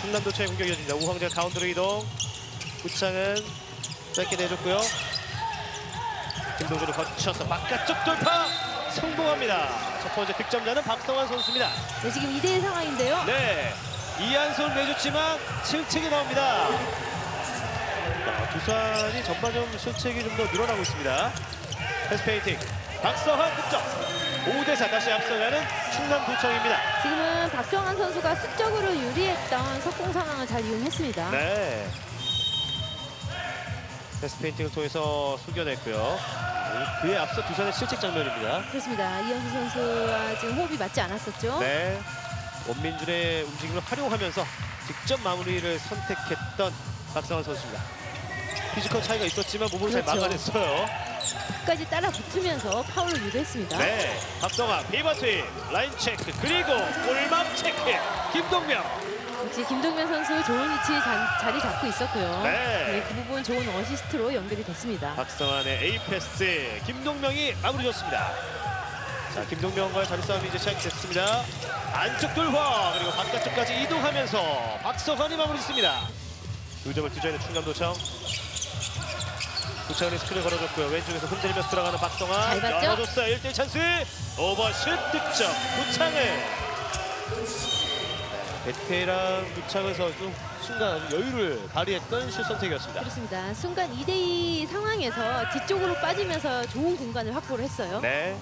충남도처의 공격이 이어집니다. 우황재 가운데로 이동. 구창은 짧게 내줬고요. 김동준을 거쳐서 바깥쪽 돌파 성공합니다. 첫 번째 득점자는 박성환 선수입니다. 네, 지금 2대1 상황인데요. 네, 이한솔 내줬지만 실책이 나옵니다. 자, 두산이 전반전 실책이 좀 더 늘어나고 있습니다. 패스 페인팅, 박성환 득점. 5대4 다시 앞서가는 충남도청입니다. 지금은 박정환 선수가 수적으로 유리했던 속공 상황을 잘 이용했습니다. 네. 패스 페인팅을 통해서 숙여냈고요. 그에 앞서 두산의 실책 장면입니다. 그렇습니다. 이현수 선수와 지금 호흡이 맞지 않았었죠. 네. 원민준의 움직임을 활용하면서 직접 마무리를 선택했던 박성환 선수입니다. 피지컬 차이가 있었지만 몸으로 잘 그렇죠. 막아냈어요. 끝까지 따라 붙으면서 파울을 유도했습니다. 네. 박성환 비바 트임 라인 체크 그리고 골망 체크 김동명. 역시 김동면 선수 좋은 위치에 자, 자리 잡고 있었고요. 네. 그 부분 좋은 어시스트로 연결이 됐습니다. 박성환의 A 패스 김동명이 마무리 줬습니다. 자 김동명과의 자리 싸움이 이제 시작됐습니다. 안쪽 돌화 그리고 바깥쪽까지 이동하면서 박성환이 마무리 짓습니다. 두 점을 뒤져있는 충남도청. 구창현이 스크린 걸어줬고요. 왼쪽에서 흔들면서 들어가는 박성환. 잘 봤죠? 열어줬어요. 1대1 찬스. 오버슛 득점. 구창현. 베테랑 구창현 선수 순간 아주 여유를 발휘했던 슛 선택이었습니다. 그렇습니다. 순간 2대2 상황에서 뒤쪽으로 빠지면서 좋은 공간을 확보를 했어요. 네.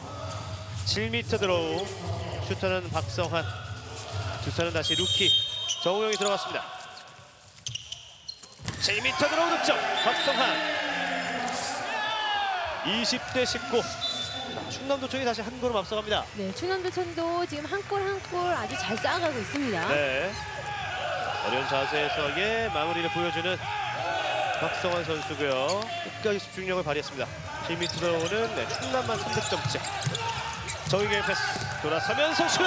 7m 드로우. 슈터는 박성환. 두산은 다시 루키. 정우영이 들어갔습니다. 7m 드로우 득점. 박성환. 20대 19. 자, 충남도청이 다시 한 걸음 앞서갑니다. 네, 충남도천도 지금 한 골 한 골 아주 잘 쌓아가고 있습니다. 네. 어려운 자세에서의 마무리를 보여주는 박성환 선수고요. 끝까지 집중력을 발휘했습니다. 7m 드로우는 네, 충남만 3득점째. 정의경 패스 돌아서면서 슛!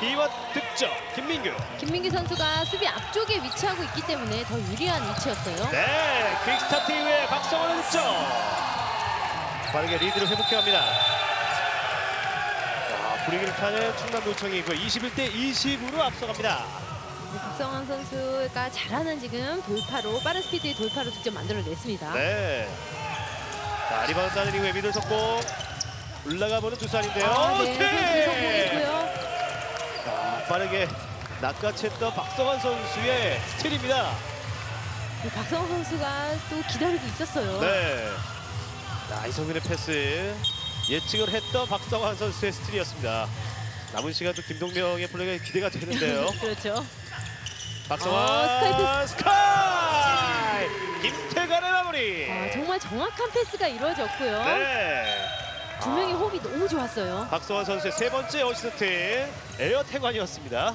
비와 득점 김민규 김민기 선수가 수비 앞쪽에 위치하고 있기 때문에 더 유리한 위치였어요. 네 퀵스타트 이후에 박성환의 득점 빠르게 리드를 회복해갑니다 자, 분위기를 타는 충남도청이고 21대 20으로 앞서갑니다 네, 박성환 선수가 잘하는 지금 돌파로 빠른 스피드의 돌파로 득점 만들어냈습니다. 네. 자, 리바운드 따는 이후에 미들 속공 올라가 보는 두산인데요. 아, 네! 선수 성공했고요. 자, 빠르게 낚아챘던 박성환 선수의 스틸입니다. 네, 박성환 선수가 또 기다리고 있었어요. 네. 자, 이성민의 패스 예측을 했던 박성환 선수의 스틸이었습니다. 남은 시간도 김동명의 플레이가 기대가 되는데요. 그렇죠. 박성환 어, 스카이 스카이! 김태관의 마무리. 아, 정말 정확한 패스가 이루어졌고요. 네. 두 명의 호흡이 너무 좋았어요. 박성환 선수의 세 번째 어시스트 에어 태관이었습니다.